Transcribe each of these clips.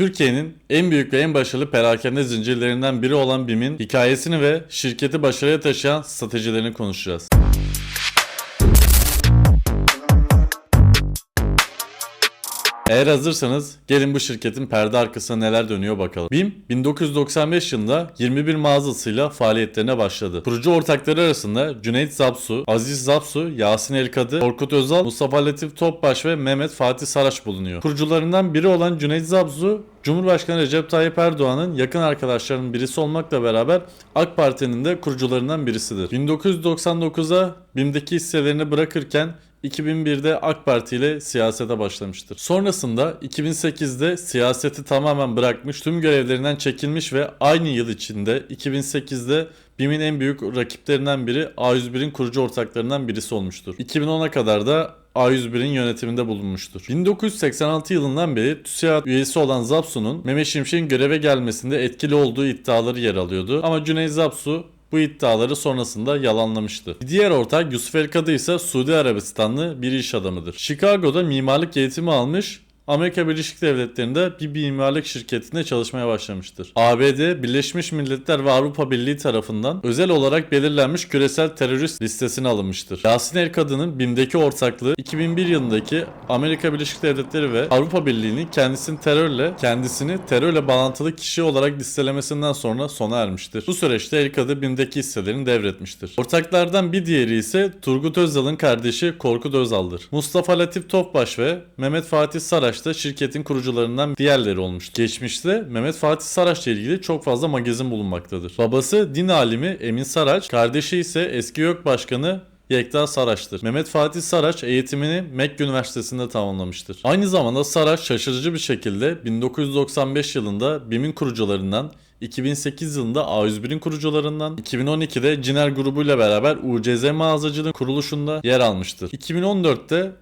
Türkiye'nin en büyük ve en başarılı perakende zincirlerinden biri olan BİM'in hikayesini ve şirketi başarıya taşıyan stratejilerini konuşacağız. Eğer hazırsanız gelin bu şirketin perde arkasında neler dönüyor bakalım. BİM 1995 yılında 21 mağazasıyla faaliyetlerine başladı. Kurucu ortakları arasında Cüneyt Zapsu, Aziz Zapsu, Yasin Elkadı, Korkut Özal, Mustafa Latif Topbaş ve Mehmet Fatih Saraç bulunuyor. Kurucularından biri olan Cüneyt Zapsu, Cumhurbaşkanı Recep Tayyip Erdoğan'ın yakın arkadaşlarının birisi olmakla beraber AK Parti'nin de kurucularından birisidir. 1999'a BİM'deki hisselerini bırakırken 2001'de AK Parti ile siyasete başlamıştır. Sonrasında 2008'de siyaseti tamamen bırakmış, tüm görevlerinden çekilmiş ve aynı yıl içinde 2008'de BİM'in en büyük rakiplerinden biri A101'in kurucu ortaklarından birisi olmuştur. 2010'a kadar da A101'in yönetiminde bulunmuştur. 1986 yılından beri TÜSİAD üyesi olan Zapsu'nun Mehmet Şimşek'in göreve gelmesinde etkili olduğu iddiaları yer alıyordu. Ama Cüneyt Zapsu bu iddiaları sonrasında yalanlamıştı. Bir diğer ortak Yusuf El Kadı ise Suudi Arabistanlı bir iş adamıdır. Chicago'da mimarlık eğitimi almış Amerika Birleşik Devletleri'nde bir mimarlık şirketinde çalışmaya başlamıştır. ABD, Birleşmiş Milletler ve Avrupa Birliği tarafından özel olarak belirlenmiş küresel terörist listesine alınmıştır. Yasin El Kadın'ın BİM'deki ortaklığı 2001 yılındaki Amerika Birleşik Devletleri ve Avrupa Birliği'nin kendisini terörle, kendisini terörle bağlantılı kişi olarak listelemesinden sonra sona ermiştir. Bu süreçte El Kadı BİM'deki hisselerini devretmiştir. Ortaklardan bir diğeri ise Turgut Özal'ın kardeşi Korkut Özal'dır. Mustafa Latif Topbaş ve Mehmet Fatih Saraç da şirketin kurucularından diğerleri olmuştur. Geçmişte Mehmet Fatih Saraç ile ilgili çok fazla magazin bulunmaktadır. Babası din alimi Emin Saraç, kardeşi ise eski YÖK Başkanı Yekta Saraç'tır. Mehmet Fatih Saraç eğitimini Mekke Üniversitesi'nde tamamlamıştır. Aynı zamanda Saraç şaşırıcı bir şekilde 1995 yılında BİM'in kurucularından 2008 yılında A101'in kurucularından, 2012'de Ciner grubuyla beraber UCZ mağazacılığı kuruluşunda yer almıştır. 2014'te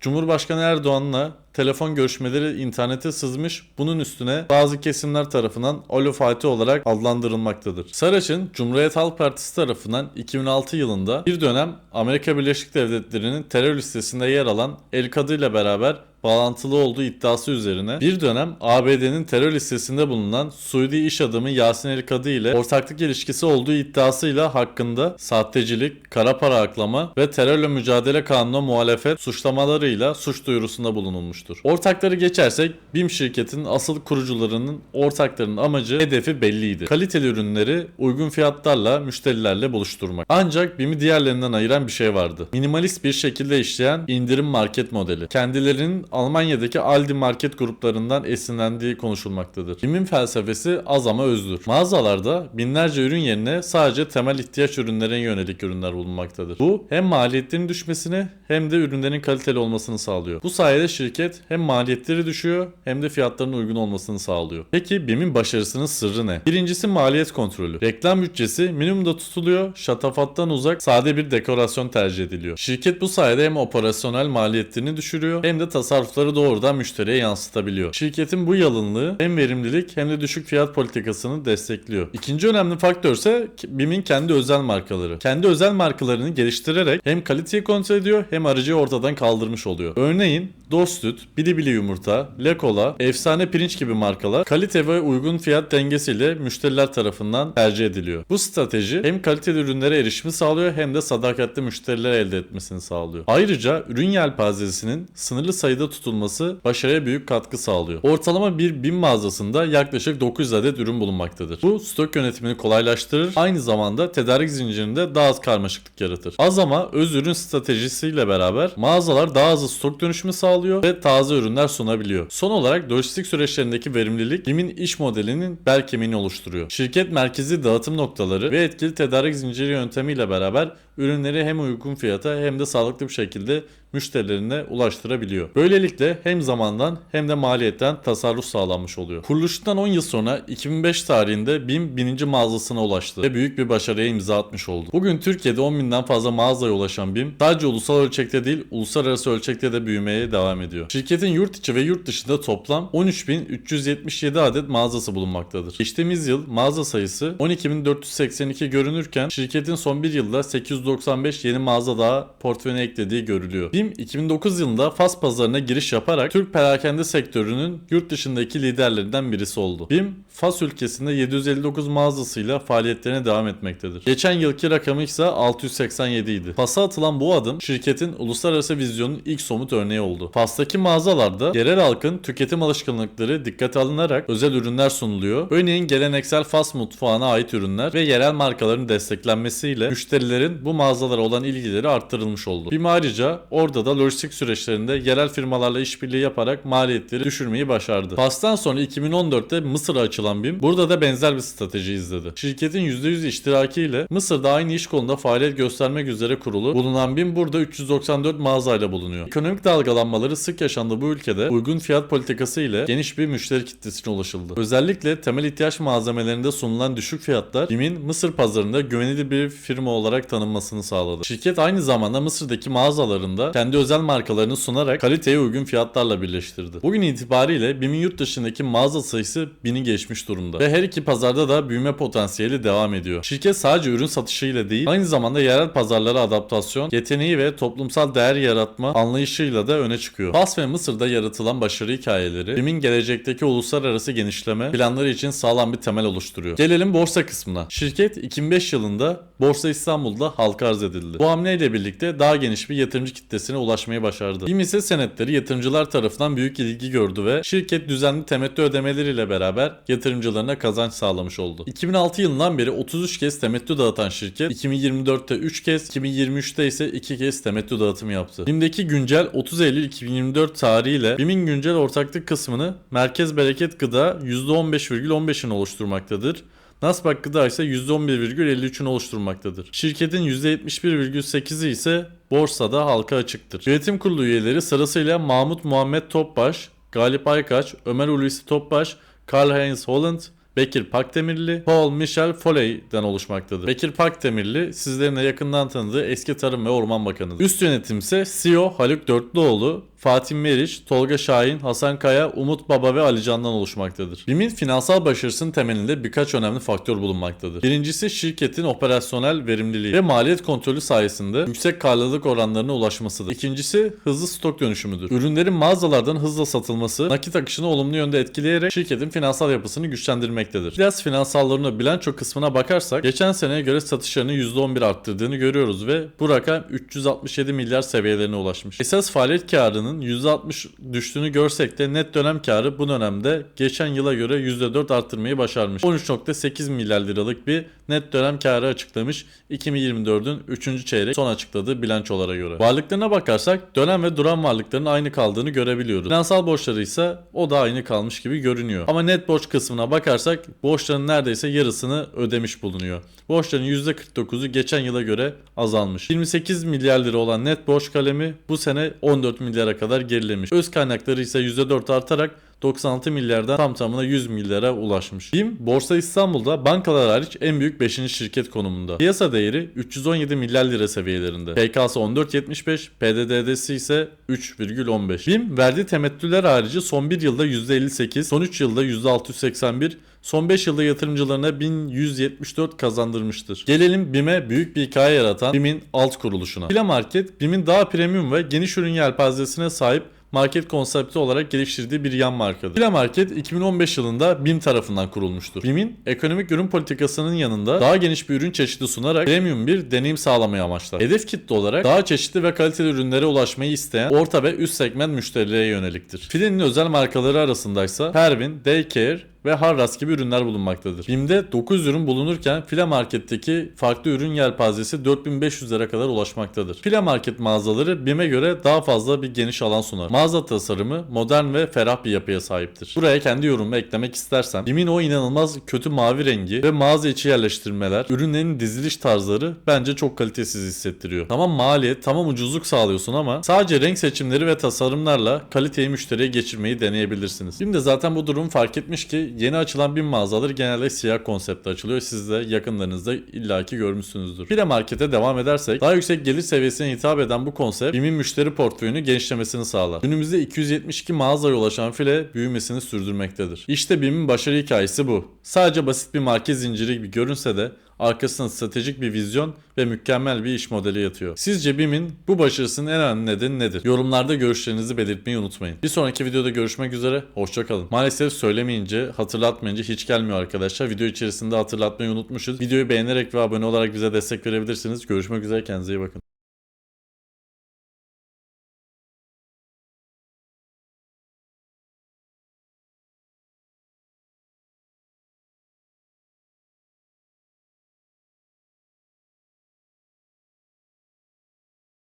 Cumhurbaşkanı Erdoğan'la telefon görüşmeleri internete sızmış. Bunun üstüne bazı kesimler tarafından Olo Fatih olarak adlandırılmaktadır. Saraç'ın Cumhuriyet Halk Partisi tarafından 2006 yılında bir dönem Amerika Birleşik Devletleri'nin terör listesinde yer alan El Kadı ile beraber bağlantılı olduğu iddiası üzerine bir dönem ABD'nin terör listesinde bulunan Suudi iş adamı Yasin El Kadı ile ortaklık ilişkisi olduğu iddiasıyla hakkında sahtecilik, kara para aklama ve terörle mücadele kanuna muhalefet suçlamalarıyla suç duyurusunda bulunulmuştur. Ortakları geçersek BİM şirketinin asıl kurucularının ortaklarının amacı hedefi belliydi. Kaliteli ürünleri uygun fiyatlarla müşterilerle buluşturmak. Ancak BİM'i diğerlerinden ayıran bir şey vardı. Minimalist bir şekilde işleyen indirim market modeli. Kendilerinin Almanya'daki Aldi market gruplarından esinlendiği konuşulmaktadır. BİM'in felsefesi az ama özdür. Mağazalarda binlerce ürün yerine sadece temel ihtiyaç ürünlerine yönelik ürünler bulunmaktadır. Bu hem maliyetlerin düşmesini hem de ürünlerin kaliteli olmasını sağlıyor. Bu sayede şirket hem maliyetleri düşüyor hem de fiyatların uygun olmasını sağlıyor. Peki BİM'in başarısının sırrı ne? Birincisi maliyet kontrolü. Reklam bütçesi minimumda tutuluyor, şatafattan uzak sade bir dekorasyon tercih ediliyor. Şirket bu sayede hem operasyonel maliyetlerini düşürüyor hem de tasarrufları doğrudan müşteriye yansıtabiliyor. Şirketin bu yalınlığı hem verimlilik hem de düşük fiyat politikasını destekliyor. İkinci önemli faktör ise BİM'in kendi özel markaları. Kendi özel markalarını geliştirerek hem kaliteyi kontrol ediyor hem aracıyı ortadan kaldırmış oluyor. Örneğin Dostüt, Bilibili Yumurta, Lekola, Efsane Pirinç gibi markalar kalite ve uygun fiyat dengesiyle müşteriler tarafından tercih ediliyor. Bu strateji hem kaliteli ürünlere erişimi sağlıyor hem de sadakatli müşteriler elde etmesini sağlıyor. Ayrıca ürün yelpazesinin sınırlı sayıda tutulması başarıya büyük katkı sağlıyor. Ortalama bir BİM mağazasında yaklaşık 900 adet ürün bulunmaktadır. Bu stok yönetimini kolaylaştırır, aynı zamanda tedarik zincirinde daha az karmaşıklık yaratır. Az ama öz ürün stratejisiyle beraber mağazalar daha hızlı stok dönüşümü sağlıyor ve taze ürünler sunabiliyor. Son olarak lojistik süreçlerindeki verimlilik BİM'in iş modelinin bel kemiğini oluşturuyor. Şirket merkezi dağıtım noktaları ve etkili tedarik zinciri yöntemiyle beraber ürünleri hem uygun fiyata hem de sağlıklı bir şekilde müşterilerine ulaştırabiliyor. Böylelikle hem zamandan hem de maliyetten tasarruf sağlanmış oluyor. Kuruluşundan 10 yıl sonra 2005 tarihinde BİM bininci mağazasına ulaştı ve büyük bir başarıya imza atmış oldu. Bugün Türkiye'de 10 binden fazla mağazaya ulaşan BİM sadece ulusal ölçekte değil uluslararası ölçekte de büyümeye devam ediyor. Şirketin yurt içi ve yurt dışında toplam 13.377 adet mağazası bulunmaktadır. Geçtiğimiz yıl mağaza sayısı 12.482 görünürken şirketin son bir yılda 800 495 yeni mağaza daha portföyüne eklediği görülüyor. BİM 2009 yılında Fas pazarına giriş yaparak Türk perakende sektörünün yurt dışındaki liderlerinden birisi oldu. BİM Fas ülkesinde 759 mağazasıyla faaliyetlerine devam etmektedir. Geçen yılki rakamı ise 687 idi. Fas'a atılan bu adım şirketin uluslararası vizyonun ilk somut örneği oldu. Fas'taki mağazalarda yerel halkın tüketim alışkanlıkları dikkate alınarak özel ürünler sunuluyor. Örneğin geleneksel Fas mutfağına ait ürünler ve yerel markaların desteklenmesiyle müşterilerin bu mağazalara olan ilgileri arttırılmış oldu. BİM ayrıca orada da lojistik süreçlerinde yerel firmalarla işbirliği yaparak maliyetleri düşürmeyi başardı. Fas'tan sonra 2014'te Mısır'a açılan BİM burada da benzer bir strateji izledi. Şirketin %100 iştirakiyle Mısır'da aynı iş kolunda faaliyet göstermek üzere kurulu bulunan BİM burada 394 mağazayla bulunuyor. Ekonomik dalgalanmaları sık yaşandığı bu ülkede uygun fiyat politikası ile geniş bir müşteri kitlesine ulaşıldı. Özellikle temel ihtiyaç malzemelerinde sunulan düşük fiyatlar BİM'in Mısır pazarında güvenilir bir firma olarak tanınmasını sağladı. Şirket aynı zamanda Mısır'daki mağazalarında kendi özel markalarını sunarak kaliteye uygun fiyatlarla birleştirdi. Bugün itibariyle BİM'in yurt dışındaki mağaza sayısı 1000'i geçmiş durumda ve her iki pazarda da büyüme potansiyeli devam ediyor. Şirket sadece ürün satışıyla değil aynı zamanda yerel pazarlara adaptasyon, yeteneği ve toplumsal değer yaratma anlayışıyla da öne çıkıyor. Fas ve Mısır'da yaratılan başarı hikayeleri BİM'in gelecekteki uluslararası genişleme planları için sağlam bir temel oluşturuyor. Gelelim borsa kısmına. Şirket 2005 yılında Borsa İstanbul'da halka arz edildi. Bu hamleyle birlikte daha geniş bir yatırımcı kitlesine ulaşmayı başardı. BİM ise senetleri yatırımcılar tarafından büyük ilgi gördü ve şirket düzenli temettü ödemeleriyle beraber yatırımcılarına kazanç sağlamış oldu. 2006 yılından beri 33 kez temettü dağıtan şirket 2024'te 3 kez, 2023'te ise 2 kez temettü dağıtımı yaptı. BİM'deki güncel 30 Eylül 2024 tarihiyle BİM'in güncel ortaklık kısmını Merkez Bereket Gıda %15,15'ini oluşturmaktadır. Nasdaq Gıda ise %11,53'ünü oluşturmaktadır. Şirketin %71,8'i ise borsada halka açıktır. Yönetim kurulu üyeleri sırasıyla Mahmut Muhammed Topbaş, Galip Aykaç, Ömer Hulusi Topbaş, Karl Heinz Holland, Bekir Pakdemirli, Paul Michel Foley'den oluşmaktadır. Bekir Pakdemirli sizlerin de yakından tanıdığı eski Tarım ve Orman Bakanı'dır. Üst yönetim ise CEO Haluk Dörtlüoğlu, Fatih Meriç, Tolga Şahin, Hasan Kaya, Umut Baba ve Ali Can'dan oluşmaktadır. BİM'in finansal başarısının temelinde birkaç önemli faktör bulunmaktadır. Birincisi şirketin operasyonel verimliliği ve maliyet kontrolü sayesinde yüksek karlılık oranlarına ulaşmasıdır. İkincisi hızlı stok dönüşümüdür. Ürünlerin mağazalardan hızla satılması nakit akışını olumlu yönde etkileyerek şirketin finansal yapısını güçlendirmektedir. Biraz finansallarına bilanço kısmına bakarsak geçen seneye göre satışlarını %11 arttırdığını görüyoruz ve bu rakam 367 milyar seviyelerine ulaşmış. Esas faaliyet karının %60 düştüğünü görsek de net dönem karı bu dönemde geçen yıla göre %4 arttırmayı başarmış. 13.8 milyar liralık bir net dönem karı açıklamış 2024'ün 3. çeyrek son açıkladığı bilançolara göre. Varlıklarına bakarsak dönem ve duran varlıkların aynı kaldığını görebiliyoruz. Finansal borçları ise o da aynı kalmış gibi görünüyor. Ama net borç kısmına bakarsak borçların neredeyse yarısını ödemiş bulunuyor. Borçların %49'u geçen yıla göre azalmış. 28 milyar lira olan net borç kalemi bu sene 14 milyara kadar gerilemiş. Öz kaynakları ise %4 artarak 96 milyardan tam tamına 100 milyara ulaşmış. BİM, Borsa İstanbul'da bankalar hariç en büyük 5. şirket konumunda. Piyasa değeri 317 milyar lira seviyelerinde. PK'sı 14.75, PDD'si ise 3,15. BİM, verdiği temettüler harici son 1 yılda %58, son 3 yılda %681, son 5 yılda yatırımcılarına 1174 kazandırmıştır. Gelelim BİM'e büyük bir hikaye yaratan BİM'in alt kuruluşuna. Fila Market, BİM'in daha premium ve geniş ürün yelpazesine sahip market konsepti olarak geliştirdiği bir yan markadır. Fila Market 2015 yılında BİM tarafından kurulmuştur. BİM'in ekonomik ürün politikasının yanında daha geniş bir ürün çeşidi sunarak premium bir deneyim sağlamayı amaçlar. Hedef kitle olarak daha çeşitli ve kaliteli ürünlere ulaşmayı isteyen orta ve üst segment müşterilere yöneliktir. File'nin özel markaları arasındaysa Pervin, Daycare, ve Harras gibi ürünler bulunmaktadır. BİM'de 9 ürün bulunurken Fila Market'teki farklı ürün yelpazesi 4500 lira kadar ulaşmaktadır. Fila Market mağazaları BİM'e göre daha fazla bir geniş alan sunar. Mağaza tasarımı modern ve ferah bir yapıya sahiptir. Buraya kendi yorumumu eklemek istersem BİM'in o inanılmaz kötü mavi rengi ve mağaza içi yerleştirmeler, ürünlerin diziliş tarzları bence çok kalitesiz hissettiriyor. Tamam maliyet, tamam ucuzluk sağlıyorsun ama sadece renk seçimleri ve tasarımlarla kaliteyi müşteriye geçirmeyi deneyebilirsiniz. BİM de zaten bu durumu fark etmiş ki yeni açılan bin mağazaları genelde siyah konsepte açılıyor. Siz de yakınlarınızda illaki görmüşsünüzdür. File markete devam edersek daha yüksek gelir seviyesine hitap eden bu konsept BİM'in müşteri portföyünü genişlemesini sağlar. Günümüzde 272 mağazaya ulaşan file büyümesini sürdürmektedir. İşte BİM'in başarı hikayesi bu. Sadece basit bir market zinciri gibi görünse de arkasında stratejik bir vizyon ve mükemmel bir iş modeli yatıyor. Sizce BİM'in bu başarısının en önemli nedeni nedir? Yorumlarda görüşlerinizi belirtmeyi unutmayın. Bir sonraki videoda görüşmek üzere, hoşçakalın. Maalesef söylemeyince, hatırlatmayınca hiç gelmiyor arkadaşlar. Video içerisinde hatırlatmayı unutmuşuz. Videoyu beğenerek ve abone olarak bize destek verebilirsiniz. Görüşmek üzere, kendinize iyi bakın.